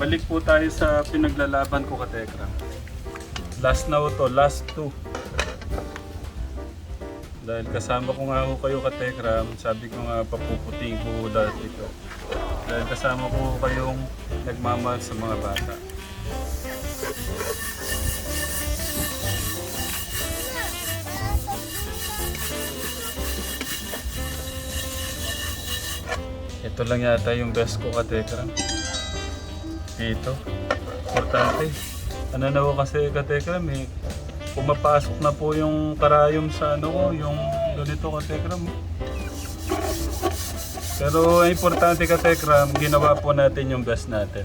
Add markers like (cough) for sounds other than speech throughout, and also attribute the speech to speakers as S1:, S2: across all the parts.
S1: balik po tayo sa pinaglalaban ko katekra. Last na to, last two. Dahil kasama ko nga ho kayo katekram, sabi ko nga papuputing ko dati ito. Dahil kasama ko kayong nagmamahal sa mga bata. Ito lang yata yung best ko katekram. Ito. Importante. Ano na kasi katekram eh. Pumapasok na po yung karayom sa ano ko, yung ganito katekram. Pero importante katekram, ginawa po natin yung best natin.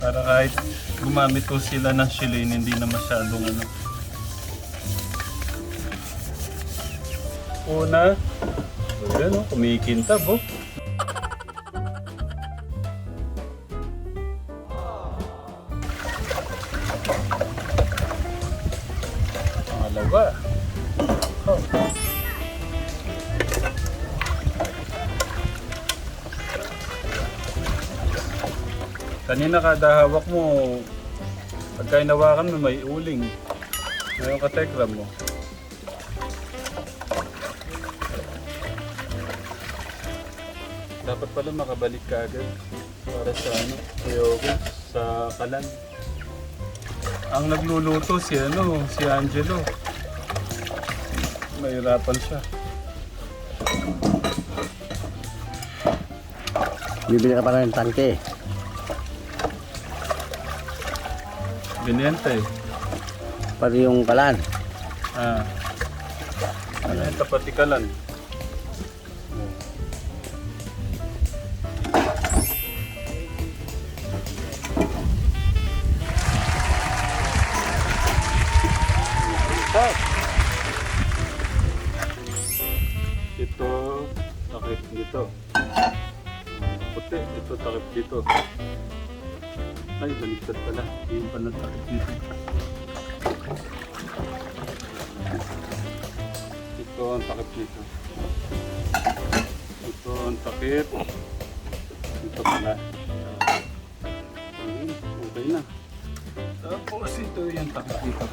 S1: Para kahit gumamit po sila ng shilin, hindi na masyadong ano. Una, ayan o, kumikintab oh. Pangalawa. Oh. Kanina kada hawak mo, pagka inawakan mo may uling. Ngayon katekram mo. Pala makabalik ka agad para sa ano, Kuyogo, sa kalan. Ang nagluluto si ano, si Angelo. Mahirapan siya.
S2: Bibili ka pa ng tangke.
S1: Binenta eh.
S2: Pati yung kalan.
S1: Ah. Binenta pati kalan. Ay, baliktad pala. Yung pala dito. Ito ang takip dito. Ito ang takip. Ito pala. Okay na. Tapos ito yung takip dito.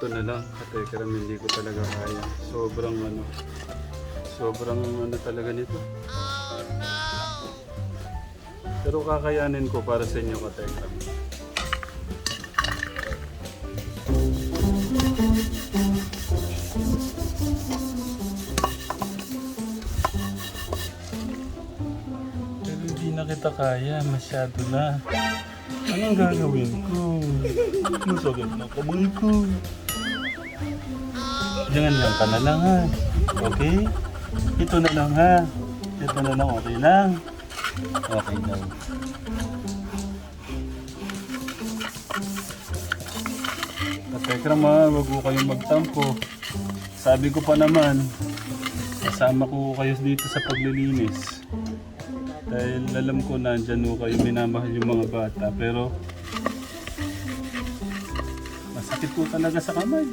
S1: Ito na lang, katekaram hindi ko talaga kaya. Sobrang ano, sobrang ano talaga nito. Pero kakayanin ko para sa inyo katekram. Pero hindi na kita kaya, masyado na. Anong gagawin ko? Masagad na kamay ko. Jangan lang ka na lang ha. Okay? Ito na lang ha. Ito na lang, okay lang. Okay daw. Katekram ha, wag mo kayong magtampo. Sabi ko pa naman, kasama ko kayo dito sa paglilinis. Dahil alam ko na andyan ho kayo minamahal yung mga bata. Pero masakit po talaga sa kamay.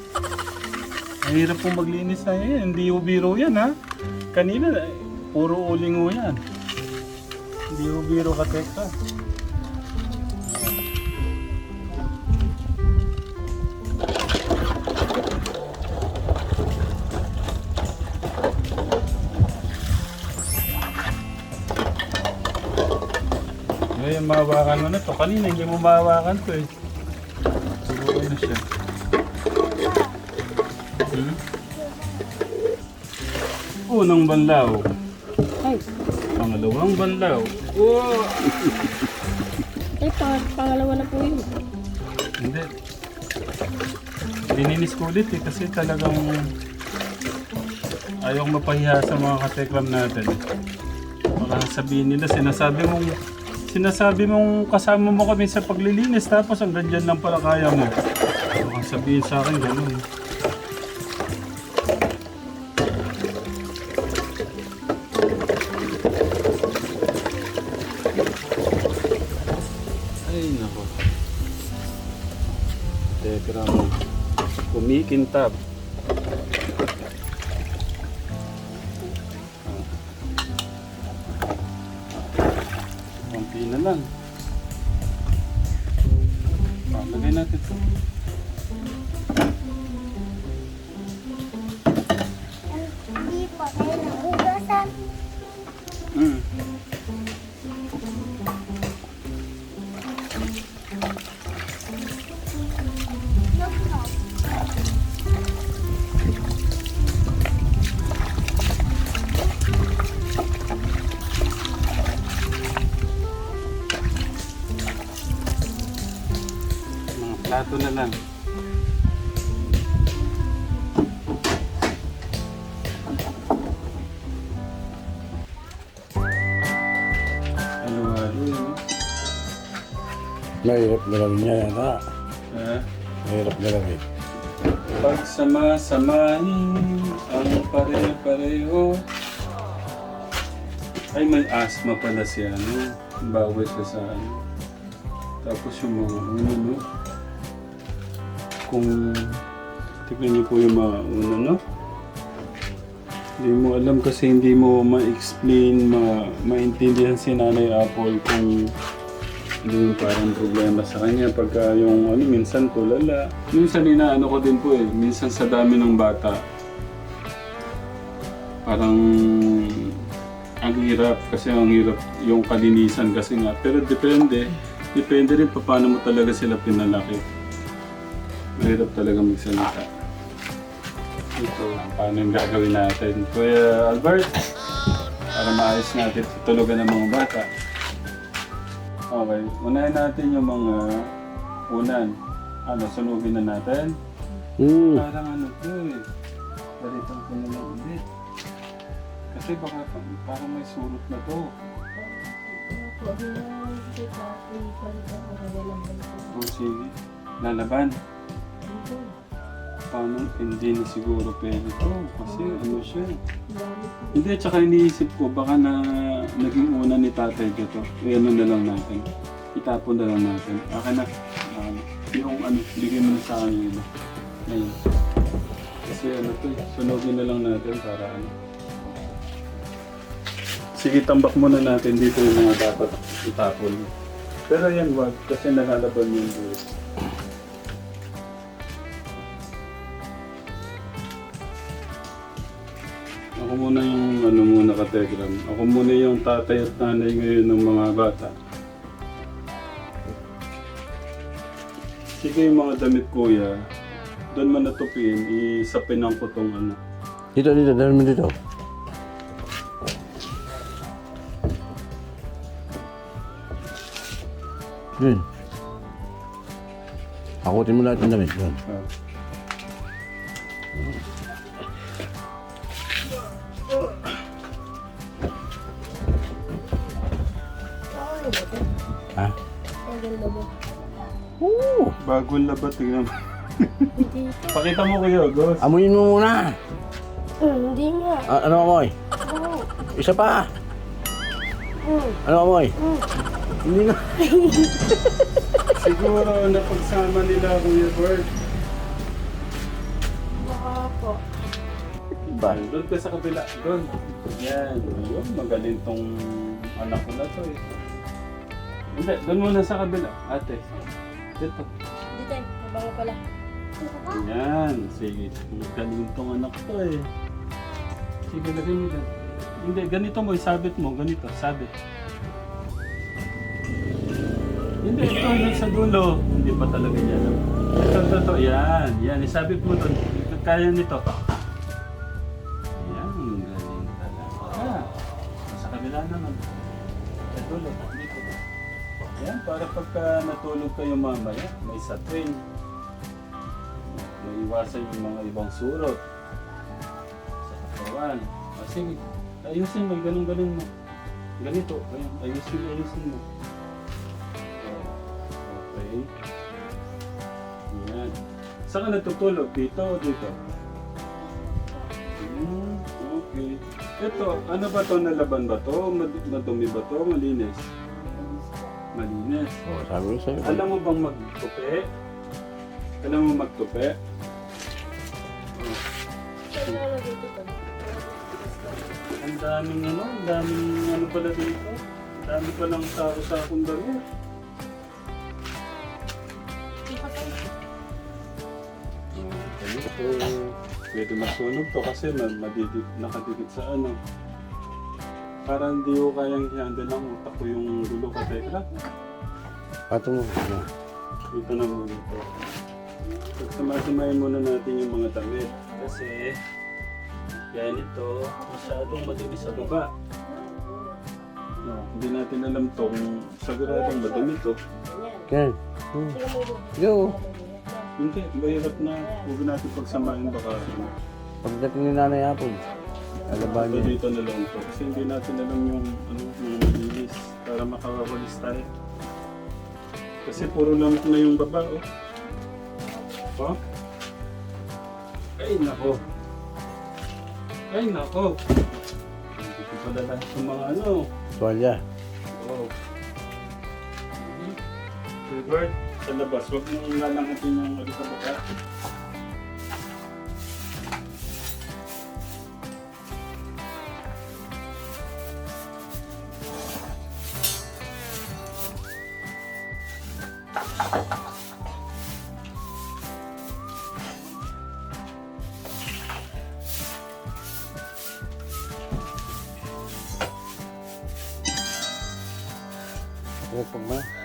S1: Mahirap pong maglinis na yan. Hindi ho biro yan ha. Kanina, eh, puro uling ho yan. Hindi ho biro ka teka. Ngayon, mahawakan mo na to. Kanina, hindi mo mahawakan to eh. Unang banlaw.
S3: Ay,
S1: Pangalawang banlaw. (laughs) Oh!
S3: eh, pang pangalawa na po yun.
S1: Hindi. Dininis ko ulit eh kasi talagang ayaw mapahiya sa mga katekram natin. Baka sabihin nila, sinasabi mong sinasabi mong kasama mo kami sa paglilinis tapos hanggang dyan lang pala kaya mo. Baka sabihin sa akin ganun. Kumikintab. Konti lang. Halo-halo yun. no?
S2: Mahirap galawin niya yata.
S1: Ah.
S2: Mahirap galawin.
S1: Pagsama-samahin ang pare-pareho. Ay, may asthma pala si ano. Bawal siya sa ano. Tapos yung mga uno, no? Kung tignan niyo po yung mga uno, no? Hindi mo alam kasi hindi mo ma-explain, ma maintindihan si Nanay Apple kung hindi yung parang problema sa kanya pagka yung ano, minsan tulala. Minsan inaano ko din po eh, minsan sa dami ng bata, parang ang hirap kasi ang hirap yung kalinisan kasi nga. Pero depende, depende rin pa paano mo talaga sila pinalaki. Mahirap talaga magsalita. Ito, paano yung gagawin natin? Kuya Albert, para maayos natin tulugan ng mga bata. Okay, unahin natin yung mga unan. Ano, sunugin na natin?
S2: Hmm.
S1: Parang ano to eh. Balitan ko na lang ulit. Kasi baka pa- parang may surot na to. O sige, lalaban. Paano, hindi na siguro pwede to. Kasi ano siya. Hindi, tsaka iniisip ko, baka na naging una ni tatay ko to. E ano na lang natin. Itapon na lang natin. Akin na. Um, yung ano, bigay mo na sa akin yun. Ayun. Kasi ano to, eh, sunogin na lang natin para ano. Sige, tambak muna natin dito yung mga dapat itapon. Pero yan wag, kasi nalalaban yung buhok. Muna yung ano muna ka Telegram. Ako muna yung tatay at nanay ngayon ng mga bata. Sige yung mga damit kuya, doon man natupin, isapin ang kutong ano.
S2: Dito, dito, dito, mo dito. Yun. Akutin mo lahat ng damit. Yun.
S1: Ah.
S3: Mo.
S2: Oo.
S1: Bagong labat, tingnan mo. Pakita mo kuya, Gos.
S2: Amuyin mo muna.
S3: Hmm, hindi nga.
S2: A- ano amoy?
S3: Oo.
S2: Isa pa.
S3: Hmm.
S2: Ano amoy?
S3: Hmm.
S2: Hindi na. (laughs)
S1: Siguro napagsama nila Kuya Bert.
S3: Baka po.
S2: Ba?
S1: Doon ka sa kabila. Doon. Yan. Yun, magaling tong anak ko na to eh. Hindi, doon muna sa kabila. Ate. Dito.
S3: Dito, mabango pala.
S1: Yan. Sige. Magaling tong anak ko eh. Sige, lagay mo dyan. Hindi, ganito mo. Isabit mo. Ganito. Sabit. Hindi, ito yung sa dulo. Hindi pa talaga yan. Ito, ito, ito. Yan. Yan. Isabit mo doon. Kaya nito. Yan. Galing talaga. Sa kabila naman. Sa dulo. Dito. Yan. Para pagka natulog kayo mamaya, may satrin. Maiwasan yung mga ibang surot. Sa katawan. O sige. Ayusin mo. Ganun-ganun mo. Ganito. Ayun. Ayusin, ayusin mo. Okay. Yan. Saan ka natutulog? Dito o dito? Hmm, okay. Ito, ano ba to? Nalaban ba to? Mad- Madumi ba to? Malinis? Malinis.
S2: Oh, sabi ko sa'yo.
S1: Alam mo bang magtupi? Alam mo magtupi?
S3: Pa?
S1: Ang daming ano, ang daming ano pala dito. Ang dami palang sako-sakong damit. Pwede masunog to kasi ma- madidip, nakadikit sa ano. Parang hindi ko kayang i-handle ng utak ko yung gulo ka, Tekra.
S2: Pato mo. Ano?
S1: Dito na muna ito. Pagsamasamayin muna natin yung mga damit. Kasi, yan ito, masyadong madinis sa baba. No, hindi natin alam to kung siguradong madami to.
S2: Ken. Hmm. Yo.
S1: Hindi, mahirap na. Huwag natin pagsamahin baka.
S2: Pagdating ni Nanay Apple. Alaban
S1: Ito
S2: niya.
S1: dito na lang to. Kasi hindi natin alam yung ano, mga malinis para makawawalis tayo. Kasi puro lamok na yung baba, oh. Oh? Ay, nako. Ay, nako. Hindi ko pala lahat ng mga ano.
S2: Tuwalya.
S1: Oh. Silbert, sa labas, huwag mong lalangatin yung ano sa baka.
S2: Huwag pag ma.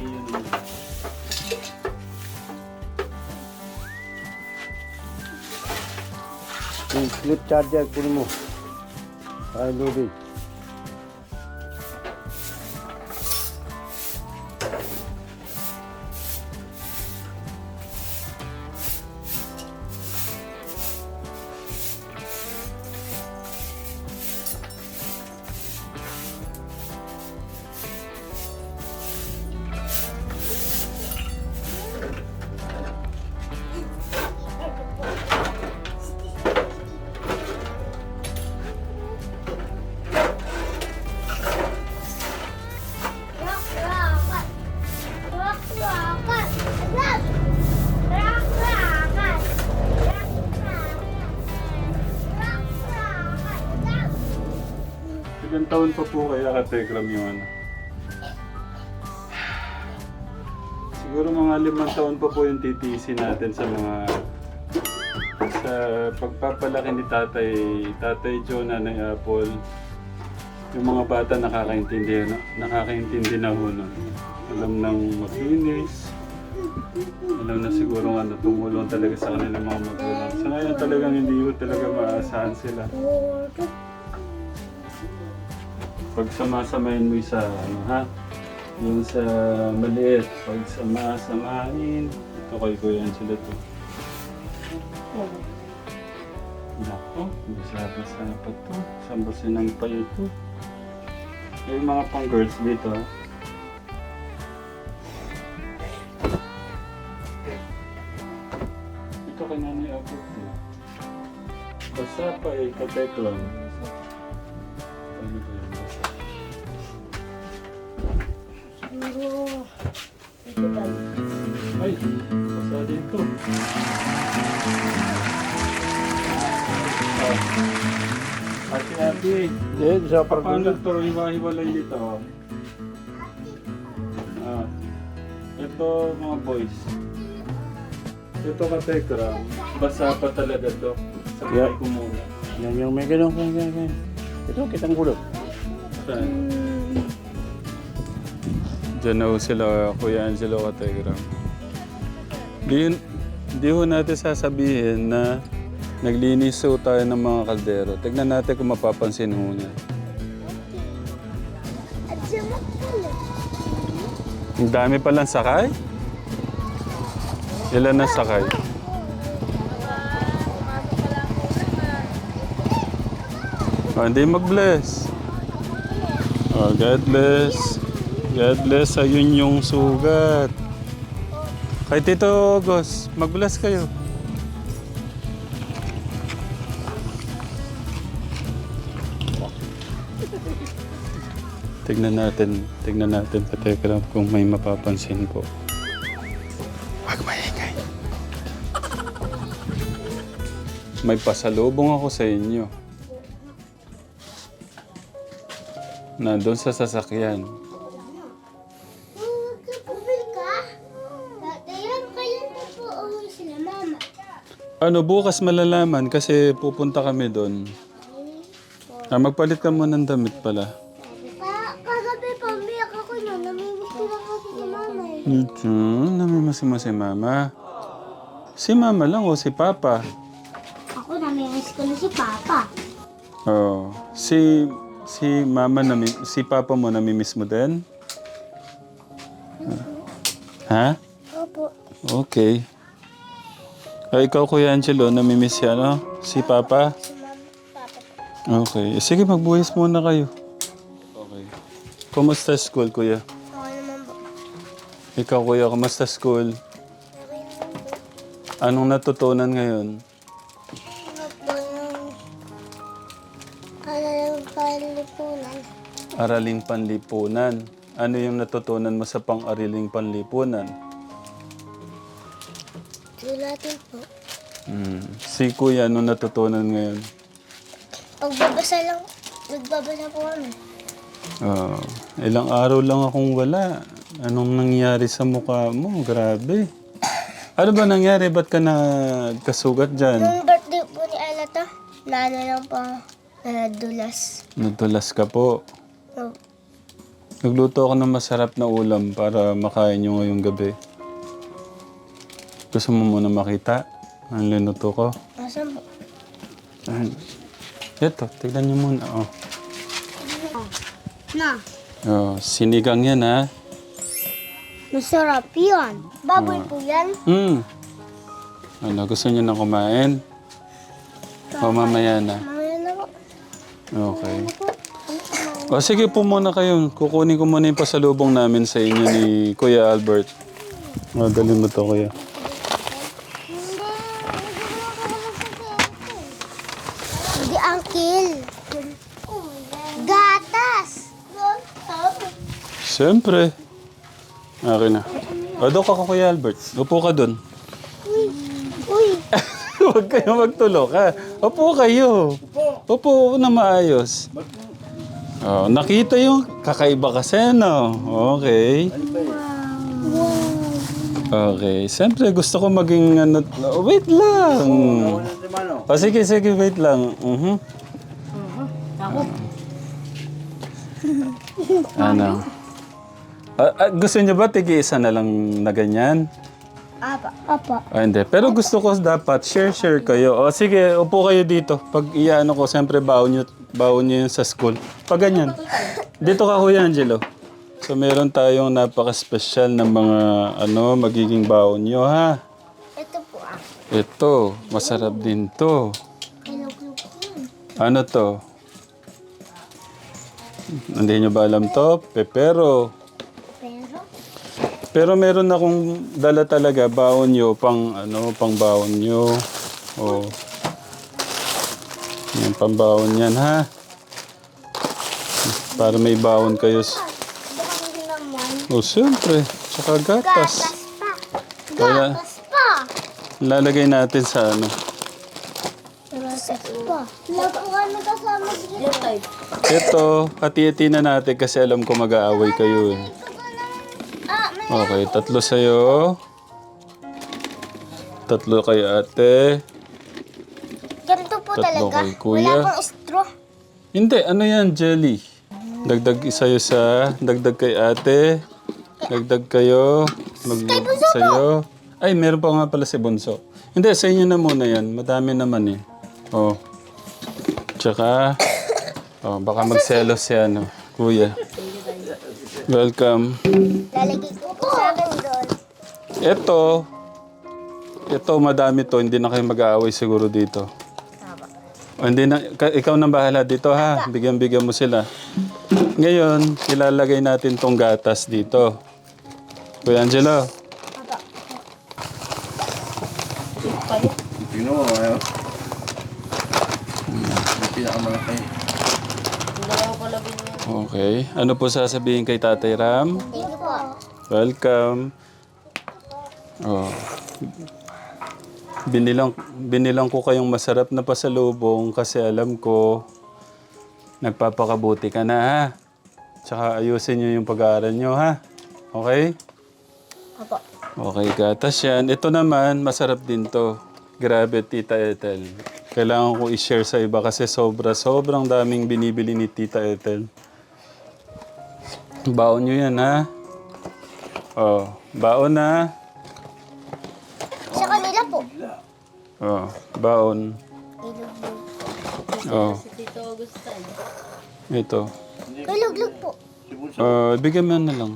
S1: Iyan na.
S2: Yung flip charger, kunin mo. Ay, Lubi.
S1: Taon pa po kaya ka Tekram yung? Siguro mga limang taon pa po yung titiisin natin sa mga sa pagpapalaki ni Tatay, Tatay Joe, Nanay Apple. Yung mga bata nakakaintindi, na, nakakaintindi na ho nun. Alam nang maglinis. Alam na siguro ano, tumulong talaga sa kanilang mga magulang. Sa ngayon talagang hindi ko talaga maasahan sila. Pag samasamahin mo isa, ano ha? Yung sa maliit, pag sama-samahin, ito kay Kuya Angela to. Nako, basa-basa pa to. Saan ba sinampay ito? Yung mga pang girls dito ha. Ito kay Nanay Abot to. Basa pa eh, katek
S3: Siguro, ito tayo.
S1: Ay, basa dito. Ah. Ate, ate.
S2: Eh, sa
S1: Paano
S2: parang
S1: to hiwa-hiwalay nito? Ah. Ito mga boys. Ito ka Tekra. Basa pa talaga to. Sabay
S2: Yeah.
S1: ko muna.
S2: Yan yung may ganun, ganun, ganun. Ito, kitang gulot.
S1: Saan? Diyan na sila, Kuya Angelo ka Tekra. Di, di ho natin sasabihin na naglinis ho tayo ng mga kaldero. Tignan natin kung mapapansin ho niya. Ang dami palang sakay? Ilan na sakay? Oh, hindi mag-bless. Oh, God bless. God bless. Ayun yung sugat. Kay Tito Gos, mag-bless kayo. Tignan natin, tignan natin sa Telegram kung may mapapansin po. Huwag maingay. May pasalubong ako sa inyo. Nandun sa sasakyan.
S4: Na.
S1: Ano, bukas malalaman kasi pupunta kami doon. Ah, magpalit ka muna ng damit pala.
S4: Pa, kagabi pa, umiyak ako na. Namimiss ko lang kasi si mama eh.
S1: Ito, namimiss mo si mama. Si mama lang o si papa?
S4: Ako namimiss ko na si papa.
S1: Oh, si si mama nami, si papa mo namimiss mo din? Ha?
S4: Opo.
S1: Okay. Ay, ikaw Kuya Angelo, namimiss si ano? Si papa?
S4: Si mama, papa.
S1: Okay. Sige, magbuhis muna kayo. Okay. Kumusta school, Kuya?
S4: Ako naman po.
S1: Ikaw, Kuya, kumusta school?
S4: Okay.
S1: Anong natutunan ngayon? Araling panlipunan. Ano yung natutunan mo sa pang-ariling panlipunan?
S4: Sulatin po.
S1: Hmm. Si Kuya, anong natutunan ngayon?
S4: Pagbabasa lang, nagbabasa po kami.
S1: Oh, ilang araw lang akong wala. Anong nangyari sa mukha mo? Grabe. Ano ba nangyari? Ba't ka nagkasugat dyan?
S4: Nung birthday po ni Alata, na ano lang po, nadulas.
S1: Nadulas ka po.
S4: Oh,
S1: Nagluto ako ng masarap na ulam para makain nyo ngayong gabi. Gusto mo muna makita? Ang linuto ko.
S4: Nasaan po?
S1: Ayan. Ito, tignan nyo muna. Oh.
S4: Na.
S1: Oh, sinigang yan ha.
S4: Masarap yan. Baboy po yan.
S1: Hmm. Ano, gusto nyo na kumain? O mamaya na.
S4: Mamaya na po.
S1: Okay.
S4: Ano po?
S1: O sige po muna kayo. Kukunin ko muna yung pasalubong namin sa inyo ni Kuya Albert. O, dalhin mo to kuya.
S4: Hindi, Uncle. Gatas.
S1: Siyempre. Akin na. O, doon ka Kuya Albert. Upo ka doon.
S4: Uy. (laughs)
S1: Huwag kayo magtulog ha. Upo kayo. Upo na maayos. Oh, nakita yung kakaiba kasi, no? Okay. Okay. Siyempre, gusto ko maging ano... Wait lang. O, sige, sige, wait lang. Mhm. (laughs) ano? Ah, ah, gusto niyo ba tigi-isa na lang na ganyan?
S4: Apa. Apa.
S1: Ah, hindi. Pero gusto ko dapat share-share kayo. O sige, upo kayo dito. Pag iyaano ko, siyempre baon nyo, baon yun sa school. Pag ganyan. Dito ka, Kuya Angelo. So meron tayong napaka-special na mga ano, magiging baon nyo, ha?
S4: Ito po ah.
S1: Ito, masarap din to. Ano to? Hindi nyo ba alam to? Pepero.
S4: Pero,
S1: Pero meron akong dala talaga, baon nyo, pang ano, pang baon nyo. O. Yan, pang baon yan, ha? Para may baon kayo. O, siyempre. Tsaka gatas.
S4: Gatas pa. Gatas pa.
S1: Lalagay natin sa ano.
S4: Gatas pa. Kasama.
S1: Ito, hati-hati na natin kasi alam ko mag-aaway kayo eh. Okay, tatlo sa'yo. Tatlo kay ate.
S4: Po
S1: Tatlo
S4: talaga.
S1: kay kuya.
S4: Wala pong straw.
S1: Hindi, ano yan, jelly. Dagdag sa'yo sa, dagdag kay ate. Dagdag kayo. Mag, sa'yo. Ay, meron pa nga pala si Bunso. Hindi, sa inyo na muna yan. Madami naman eh. Oh. Tsaka, oh, baka magselos si ano, kuya. Welcome.
S4: Lalagay ko po sa akin doon.
S1: Ito, ito madami to, hindi na kayo mag-aaway siguro dito. O, hindi na, ka- ikaw nang bahala dito ha, bigyan-bigyan mo sila. Ngayon, ilalagay natin tong gatas dito. Kuya Angelo,
S2: Tingnan mo, ayaw. Yung pinakamalaki.
S1: okay. Ano po sasabihin kay Tatay Ram?
S4: Thank you po.
S1: Welcome. Oh. Binilang, binilang ko kayong masarap na pasalubong kasi alam ko nagpapakabuti ka na ha. Tsaka ayusin nyo yung pag-aaral nyo ha. Okay?
S4: Opo.
S1: Okay, gatas yan. Ito naman, masarap din to. Grabe, Tita Ethel. Kailangan ko i-share sa iba kasi sobra, sobrang daming binibili ni Tita Ethel. Baon nyo yan, ha? Oh, baon na. Oh, baon. Oh. Ito.
S4: Kaluglog po.
S1: Uh, bigyan mo na lang.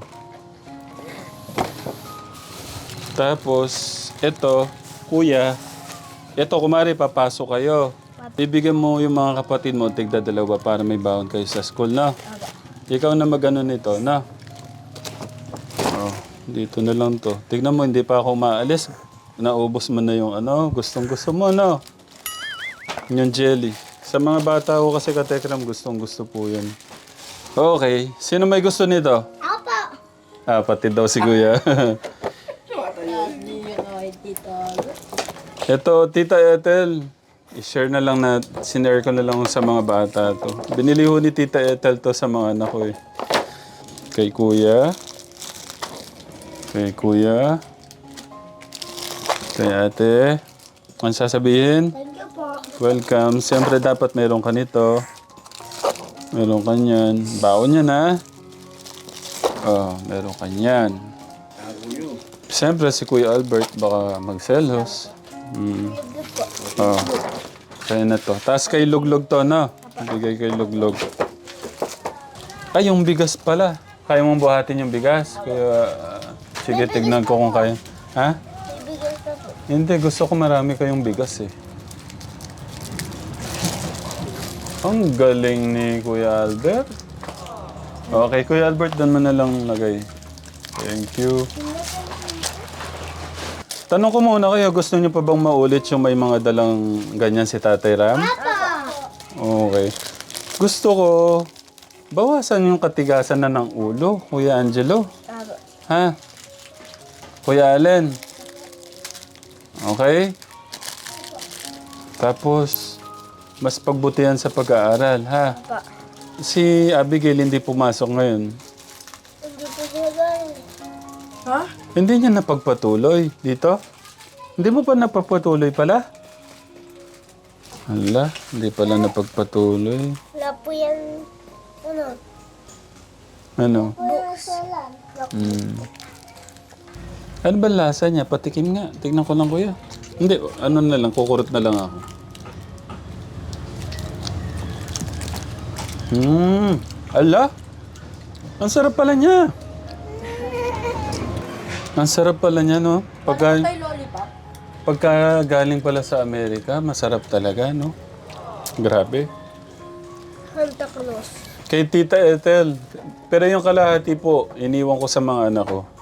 S1: Tapos, ito, kuya, ito, kumari, papasok kayo. Bibigyan mo yung mga kapatid mo, tigda dalawa para may baon kayo sa school, na? Ikaw na magano nito, na? Oh, dito na lang to. Tignan mo, hindi pa ako maalis. Naubos mo na yung ano, gustong gusto mo, no? Yung jelly. Sa mga bata ko kasi katekram, gustong gusto po yan. Okay. Sino may gusto nito?
S4: Ako po.
S1: Ah, pati daw si Kuya. (laughs) Ito, Tita Ethel. I-share na lang na, sinare ko na lang sa mga bata to. Binili ho ni Tita Ethel to sa mga anak ko eh. Kay Kuya. Kay Kuya. Kay Ate. Ano sasabihin?
S4: Thank you po.
S1: Welcome. Siyempre dapat meron ka nito. Meron ka niyan. Baon yan ha. Oh, meron ka niyan. Siyempre si Kuya Albert baka magselos. Mm. Oh. Kaya na to. Tapos kay Luglog to, no? Bigay kay Luglog. Ay, yung bigas pala. Kaya mong buhatin yung bigas? Kaya, ah, sige, tignan ko kung kaya. Ha? Hindi, gusto ko marami kayong bigas eh. Ang galing ni Kuya Albert. Okay, Kuya Albert, doon mo na lang lagay. Thank you. Tanong ko muna kayo, gusto niyo pa bang maulit yung may mga dalang ganyan si Tatay Ram? Okay. Gusto ko, bawasan yung katigasan na ng ulo, Kuya Angelo. Ha? Kuya Allen. Okay? Tapos, mas pagbutihan sa pag-aaral, ha?
S4: Pa.
S1: Si Abigail hindi pumasok ngayon.
S4: Hindi po siya galing.
S1: Hindi niya napagpatuloy dito? Hindi mo pa napagpatuloy pala? Hala, hindi pala napagpatuloy.
S4: Wala po yan. Ano?
S1: Ano?
S4: Books.
S1: Hmm. Ano ba lasa niya? Patikim nga. Tignan ko lang kuya. Hindi, ano na lang, kukurot na lang ako. Hmm. Ala? Ang sarap pala niya. Ang sarap pala niya, no? Pagka, pagka galing pala sa Amerika, masarap talaga, no? Grabe.
S4: Santa Cruz.
S1: Kay Tita Ethel. Pero yung kalahati po, iniwan ko sa mga anak ko.